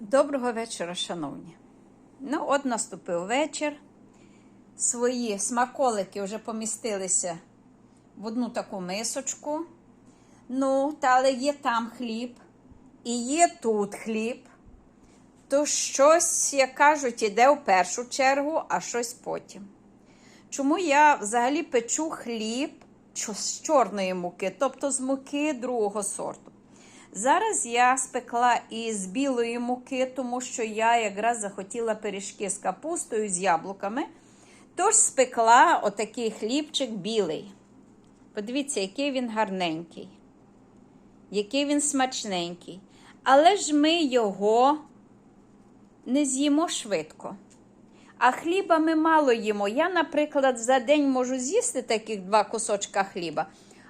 Доброго вечора, шановні. Ну, от наступив вечір. Свої смаколики вже помістилися в одну таку мисочку. Ну, та але є там хліб, і є тут хліб. То щось, як кажуть, іде в першу чергу, а щось потім. Чому я взагалі печу хліб з чорної муки, тобто з муки другого сорту? Зараз я спекла із білої муки, тому що я якраз захотіла пиріжки з капустою, з яблуками. Тож спекла отакий хлібчик білий. Подивіться, який він гарненький, який він смачненький. Але ж ми його не з'їмо швидко. А хліба ми мало їмо. Я, наприклад, за день можу з'їсти таких два кусочка хліба,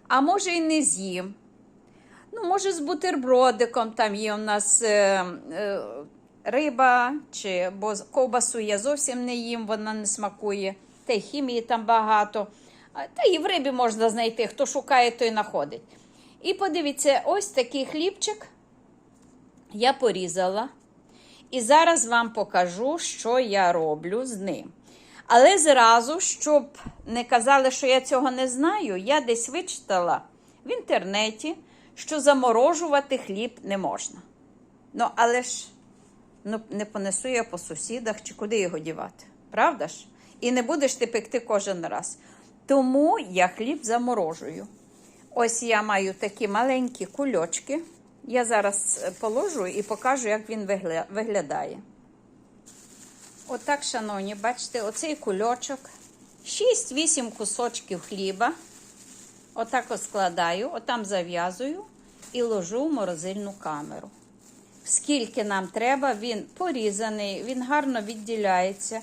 а може і не з'їм. Ну, може, з бутербродиком там є у нас е, е, риба, чи, бо ковбасу я зовсім не їм, вона не смакує. Та й хімії там багато. Та і в рибі можна знайти, хто шукає, той знаходить. І подивіться, ось такий хлібчик я порізала. І зараз вам покажу, що я роблю з ним. Але зразу, щоб не казали, що я цього не знаю, я десь вичитала в інтернеті, що заморожувати хліб не можна. Ну, але ж ну, не понесу я по сусідах чи куди його дівати. Правда ж? І не будеш ти пекти кожен раз. Тому я хліб заморожую. Ось я маю такі маленькі кульочки. Я зараз е, положу і покажу, як він виглядає. Отак, шановні, бачите, оцей кульочок. 6-8 кусочків хліба. Отак от складаю, отам зав'язую і ложу в морозильну камеру. Скільки нам треба, він порізаний, він гарно відділяється.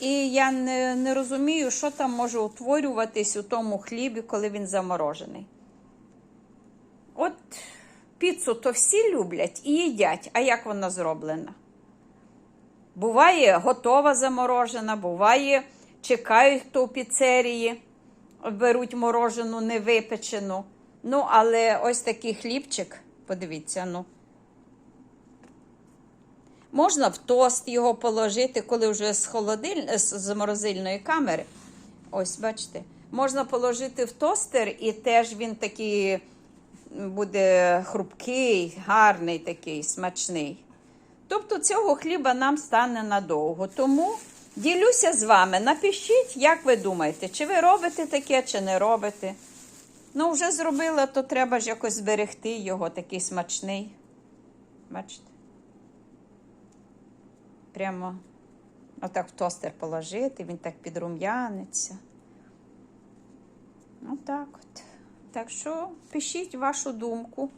І я не, не розумію, що там може утворюватись у тому хлібі, коли він заморожений. От піцу то всі люблять і їдять. А як вона зроблена? Буває готова заморожена, буває, чекають хто в піцерії, беруть морожену, не випечену. Ну, але ось такий хлібчик, подивіться, ну. Можна в тост його положити, коли вже з холодиль... з морозильної камери. Ось, бачите, можна положити в тостер, і теж він такий буде хрупкий, гарний такий, смачний. Тобто цього хліба нам стане надовго. Тому ділюся з вами. Напишіть, як ви думаєте, чи ви робите таке, чи не робите. Ну, вже зробила, то треба ж якось зберегти його, такий смачний. Бачите? Прямо отак в тостер положити, він так підрум'яниться. Отак от. Так що пишіть вашу думку,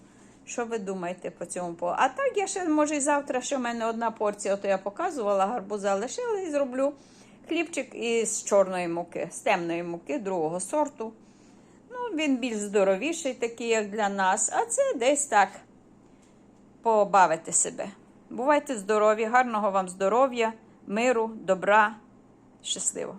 що ви думаєте по цьому. А так я ще, може, і завтра ще в мене одна порція, то я показувала, гарбуза лишила і зроблю хлібчик із чорної муки, з темної муки, другого сорту. Ну, він більш здоровіший, такий, як для нас. А це десь так побавити себе. Бувайте здорові, гарного вам здоров'я, миру, добра, щасливо!